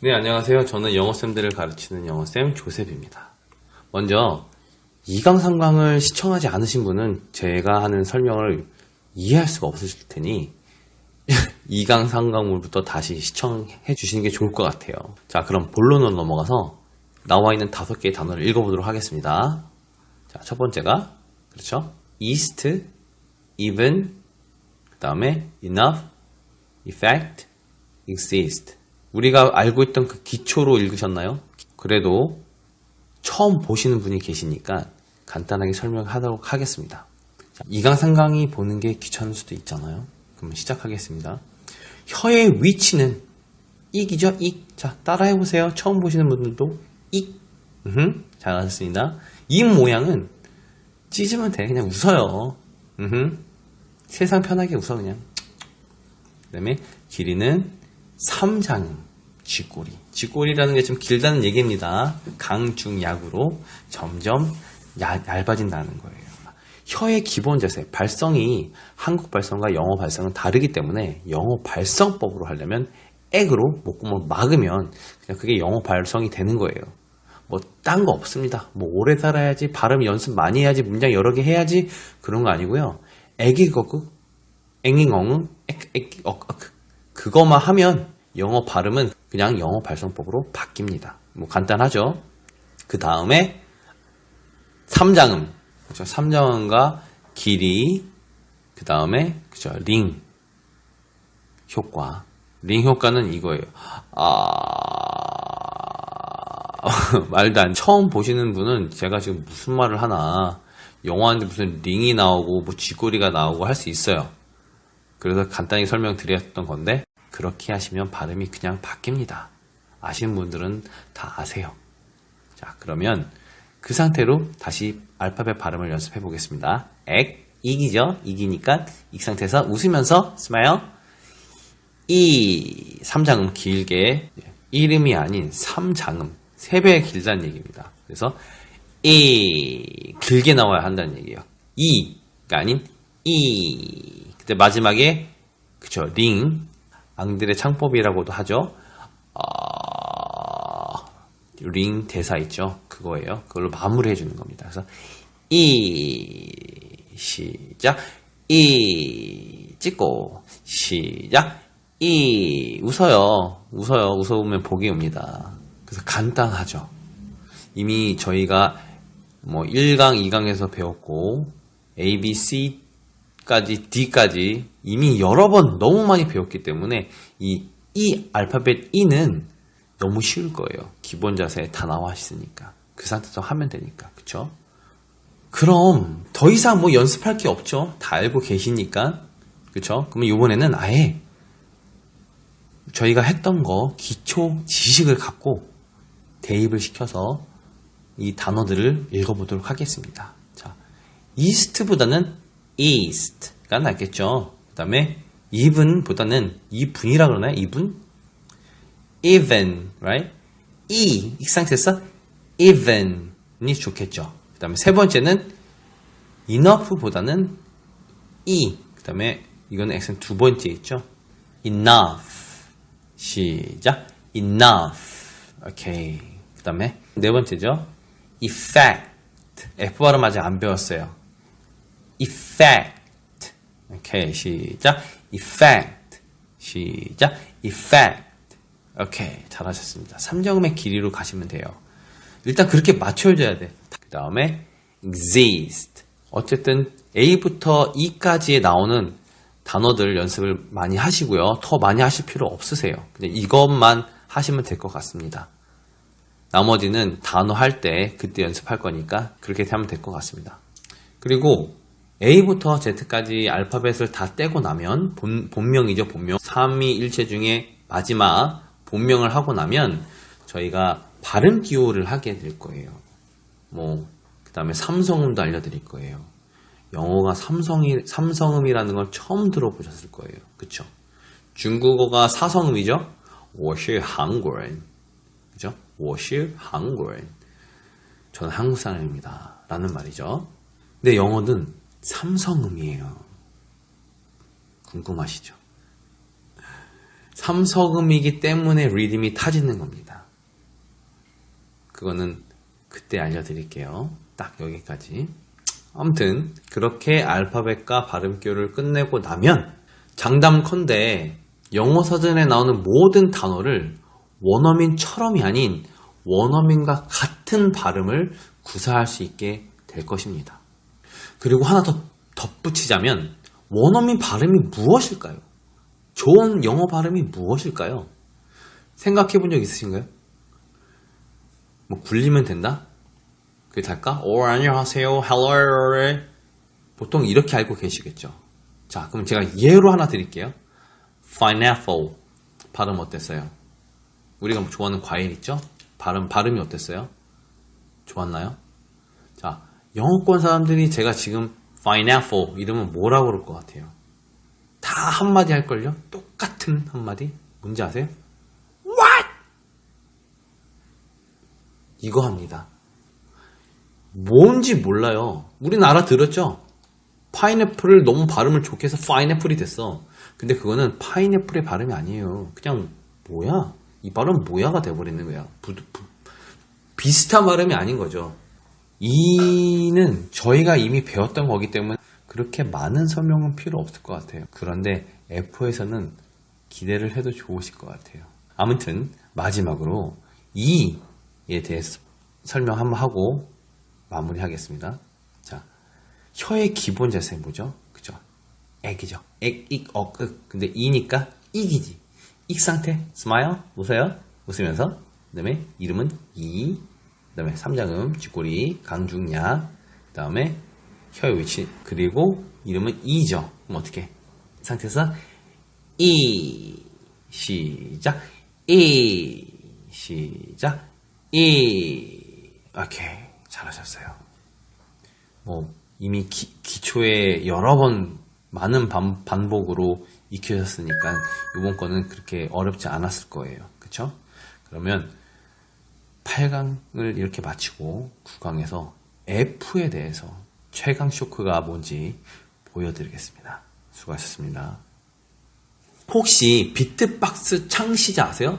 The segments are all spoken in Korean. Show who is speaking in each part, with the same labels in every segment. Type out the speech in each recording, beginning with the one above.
Speaker 1: 네, 안녕하세요. 저는 영어쌤들을 가르치는 영어쌤 조셉입니다. 먼저, 2강, 3강을 시청하지 않으신 분은 제가 하는 설명을 이해할 수가 없으실 테니, 2강, 3강물부터 다시 시청해 주시는 게 좋을 것 같아요. 자, 그럼 본론으로 넘어가서 나와 있는 다섯 개의 단어를 읽어보도록 하겠습니다. 자, 첫 번째가, 그렇죠? east, even, 그 다음에 enough, effect, exist. 우리가 알고 있던 그 기초로 읽으셨나요? 그래도 처음 보시는 분이 계시니까 간단하게 설명하도록 하겠습니다. 2강, 3강이 보는 게 귀찮을 수도 있잖아요. 그럼 시작하겠습니다. 혀의 위치는 익이죠, 익. 자, 따라해보세요. 처음 보시는 분들도 익. 음흠, 잘하셨습니다. 입 모양은 찢으면 돼. 그냥 웃어요. 음흠. 세상 편하게 웃어, 그냥. 그 다음에 길이는 삼장 쥐꼬리. 쥐꼬리라는 게 좀 길다는 얘기입니다. 강 중 약으로 점점 야- 얇아진다는 거예요. 혀의 기본 자세, 발성이 한국 발성과 영어 발성은 다르기 때문에 영어 발성법으로 하려면 액으로 목구멍을 막으면 그냥 그게 영어 발성이 되는 거예요. 뭐 딴 거 없습니다. 뭐 오래 살아야지, 발음 연습 많이 해야지, 문장 여러 개 해야지 그런 거 아니고요. 애기 거국, 앵잉엉응, 액, 액, 억, 억. 그거만 하면 영어 발음은 그냥 영어 발성법으로 바뀝니다. 뭐 간단하죠. 그 다음에 삼장음, 그렇죠. 삼장음과 길이, 그 다음에 그죠 링 효과. 링 효과는 이거예요. 아 말도 안 처음 보시는 분은 제가 지금 무슨 말을 하나 영어하는데 무슨 링이 나오고 뭐 쥐꼬리가 나오고 할 수 있어요. 그래서 간단히 설명드렸던 건데 그렇게 하시면 발음이 그냥 바뀝니다. 아시는 분들은 다 아세요. 자, 그러면 그 상태로 다시 알파벳 발음을 연습해 보겠습니다. 액, 이기죠? 이기니까 이 상태에서 웃으면서 스마일 이 삼장음 길게 이름이 아닌 삼장음 세배 길다는 얘기입니다. 그래서 이 길게 나와야 한다는 얘기예요. 이가 아닌 이 그때 마지막에 그쵸 링 앙들의 창법이라고도 하죠. 어, 링 대사 있죠. 그거예요. 그걸로 마무리해 주는 겁니다. 그래서 이 시작 이 찍고 시작 이 웃어요. 웃어요. 웃어보면 복이 옵니다. 그래서 간단하죠. 이미 저희가 뭐 1강, 2강에서 배웠고 A, B, C 까지 D까지 이미 여러 번 너무 많이 배웠기 때문에 이 E 알파벳 E는 너무 쉬울 거예요. 기본 자세에 다 나와 있으니까. 그 상태에서 하면 되니까. 그쵸? 그럼 더 이상 뭐 연습할 게 없죠. 다 알고 계시니까. 그쵸? 그러면 이번에는 아예 저희가 했던 거 기초 지식을 갖고 대입을 시켜서 이 단어들을 읽어보도록 하겠습니다. 자, east보다는 east가 낫겠죠. 그 다음에 even보다는 even이라 그러나요? even? even, right? e, 이 상태에서 even이 좋겠죠. 그 다음에 세 번째는 enough보다는 e, 그 다음에 이건 액센 두 번째 있죠. enough. 시작. enough. 오케이. 그 다음에 네 번째죠. effect. F 발음 아직 안 배웠어요. Effect. 오케이. 시작. effect. 시작. effect. 오케이. 잘하셨습니다. 3정음의 길이로 가시면 돼요. 일단 그렇게 맞춰줘야 돼. 그 다음에 exist. 어쨌든 A부터 E까지에 나오는 단어들 연습을 많이 하시고요. 더 많이 하실 필요 없으세요. 그냥 이것만 하시면 될 것 같습니다. 나머지는 단어 할 때 그때 연습할 거니까 그렇게 하면 될 것 같습니다. 그리고 A부터 Z까지 알파벳을 다 떼고 나면 본, 본명이죠, 본명. 3위1체 중에 마지막 본명을 하고 나면 저희가 발음 기호를 하게 될 거예요. 뭐, 그 다음에 삼성음도 알려드릴 거예요. 영어가 삼성이, 삼성음이라는 걸 처음 들어보셨을 거예요. 그쵸? 중국어가 사성음이죠? 我是韩国人. 그죠? 我是韩国人. 저는 한국 사람입니다. 라는 말이죠. 근데 영어는 삼성음이에요. 궁금하시죠? 삼서금이기 때문에 리듬이 타지는 겁니다. 그거는 그때 알려드릴게요. 딱 여기까지. 아무튼 그렇게 알파벳과 발음교를 끝내고 나면 장담컨대 영어 사전에 나오는 모든 단어를 원어민처럼이 아닌 원어민과 같은 발음을 구사할 수 있게 될 것입니다. 그리고 하나 더 덧붙이자면 원어민 발음이 무엇일까요? 좋은 영어 발음이 무엇일까요? 생각해 본 적 있으신가요? 뭐 굴리면 된다? 그게 달까? 오 안녕하세요, hello. 보통 이렇게 알고 계시겠죠. 자, 그럼 제가 예로 하나 드릴게요. pineapple 발음 어땠어요? 우리가 좋아하는 과일 있죠? 발음 발음이 어땠어요? 좋았나요? 자, 영어권 사람들이 제가 지금 pineapple 이러면 뭐라고 그럴 것 같아요? 다 한마디 할걸요? 똑같은 한마디? 뭔지 아세요? What? 이거 합니다. 뭔지 몰라요. 우리나라 들었죠? 파인애플을 너무 발음을 좋게 해서 파인애플이 됐어. 근데 그거는 파인애플의 발음이 아니에요. 그냥 뭐야? 이 발음 뭐야가 돼버리는 거야. 부, 부, 비슷한 발음이 아닌 거죠. 이는 저희가 이미 배웠던 거기 때문에 그렇게 많은 설명은 필요 없을 것 같아요. 그런데 F에서는 기대를 해도 좋으실 것 같아요. 아무튼 마지막으로 이에 대해서 설명 한번 하고 마무리하겠습니다. 자, 혀의 기본 자세 뭐죠? 그죠? 액이죠. 액, 익, 억, ức. 근데 이니까 익이지. 익 상태, 스마일, 웃어요. 웃으면서. 그 다음에 이름은 이. 그 다음에 삼장음, 쥐꼬리, 강중약. 그 다음에 혀의 위치. 그리고 이름은 이죠. 그럼 어떻게? 이 상태에서 이. 시작. 이. 시작. 이. 오케이. 잘하셨어요. 뭐 이미 기, 기초에 여러 번 많은 반, 반복으로 익히셨으니까 이번 거는 그렇게 어렵지 않았을 거예요. 그쵸? 그러면 8강을 이렇게 마치고 9강에서 F에 대해서 최강 쇼크가 뭔지 보여드리겠습니다. 수고하셨습니다. 혹시 비트박스 창시자 아세요?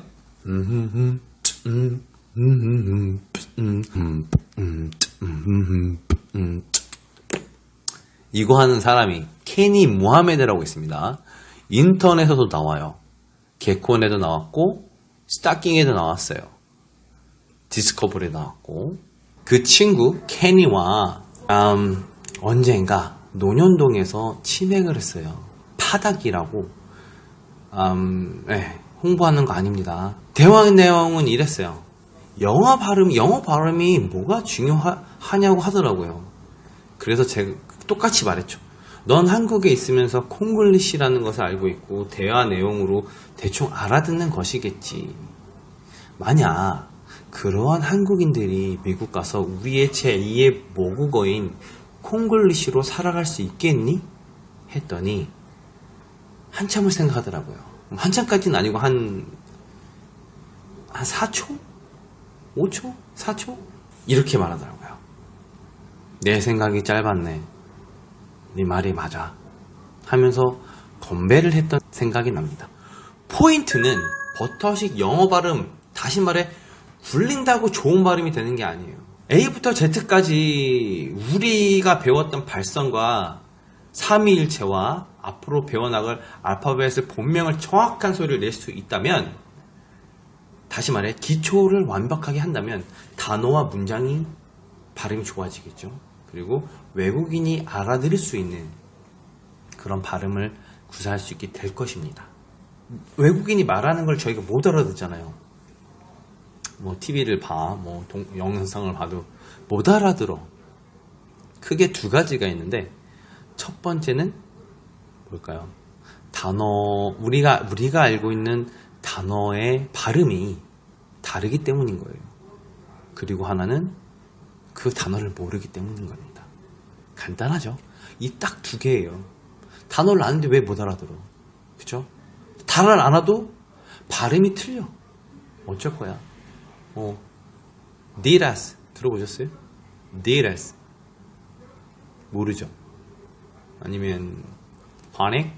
Speaker 1: 이거 하는 사람이 케니 무하메드라고 있습니다. 인터넷에도 나와요. 개콘에도 나왔고 스타킹에도 나왔어요. 디스커버리에 나왔고 그 친구 케니와 음, 언젠가 논현동에서 치맥을 했어요. 파닥이라고 음, 네, 홍보하는 거 아닙니다. 대화 내용은 이랬어요. 영어 발음, 영어 발음이 뭐가 중요하냐고 하더라고요. 그래서 제가 똑같이 말했죠. 넌 한국에 있으면서 콩글리시라는 것을 알고 있고 대화 내용으로 대충 알아듣는 것이겠지. 만약 그러한 한국인들이 미국 가서 우리의 제2의 모국어인 콩글리시로 살아갈 수 있겠니? 했더니 한참을 생각하더라고요. 한참까지는 아니고 한, 한 4초? 5초? 4초? 이렇게 말하더라고요. 내 생각이 짧았네. 네 말이 맞아. 하면서 건배를 했던 생각이 납니다. 포인트는 버터식 영어 발음, 다시 말해, 굴린다고 좋은 발음이 되는 게 아니에요. A부터 Z까지 우리가 배웠던 발성과 삼위일체와 앞으로 배워나갈 알파벳의 본명을 정확한 소리를 낼 수 있다면 다시 말해 기초를 완벽하게 한다면 단어와 문장이 발음이 좋아지겠죠. 그리고 외국인이 알아들을 수 있는 그런 발음을 구사할 수 있게 될 것입니다. 외국인이 말하는 걸 저희가 못 알아듣잖아요. 뭐 TV를 봐, 뭐 동, 영상을 봐도 못 알아들어. 크게 두 가지가 있는데 첫 번째는 뭘까요? 단어 우리가 우리가 알고 있는 단어의 발음이 다르기 때문인 거예요. 그리고 하나는 그 단어를 모르기 때문인 겁니다. 간단하죠? 이 딱 두 개예요. 단어를 아는데 왜 못 알아들어? 그죠? 단어를 알아도 발음이 틀려. 어쩔 거야? 어, 니라스 들어보셨어요? 니라스 모르죠? 아니면 파넥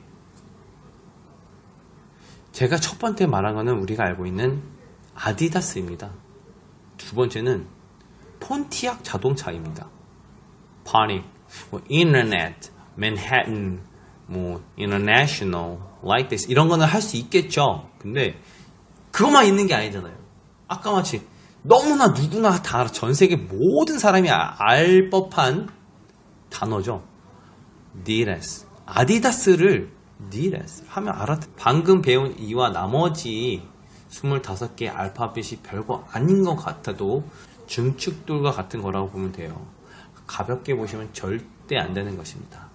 Speaker 1: 제가 첫 번째 말한 거는 우리가 알고 있는 아디다스입니다. 두 번째는 폰티악 자동차입니다. 파닉, 뭐 인터넷, 맨해튼, 뭐 international, like this 이런 거는 할 수 있겠죠. 근데 그것만 있는 게 아니잖아요. 아까 마치 너무나 누구나 다. 전 세계 모든 사람이 아- 알 법한 단어죠. 니레스. 아디다스를 니레스 하면 알아. 방금 배운 이와 나머지 25개의 알파벳이 별거 아닌 것 같아도 중축돌과 같은 거라고 보면 돼요. 가볍게 보시면 절대 안 되는 것입니다.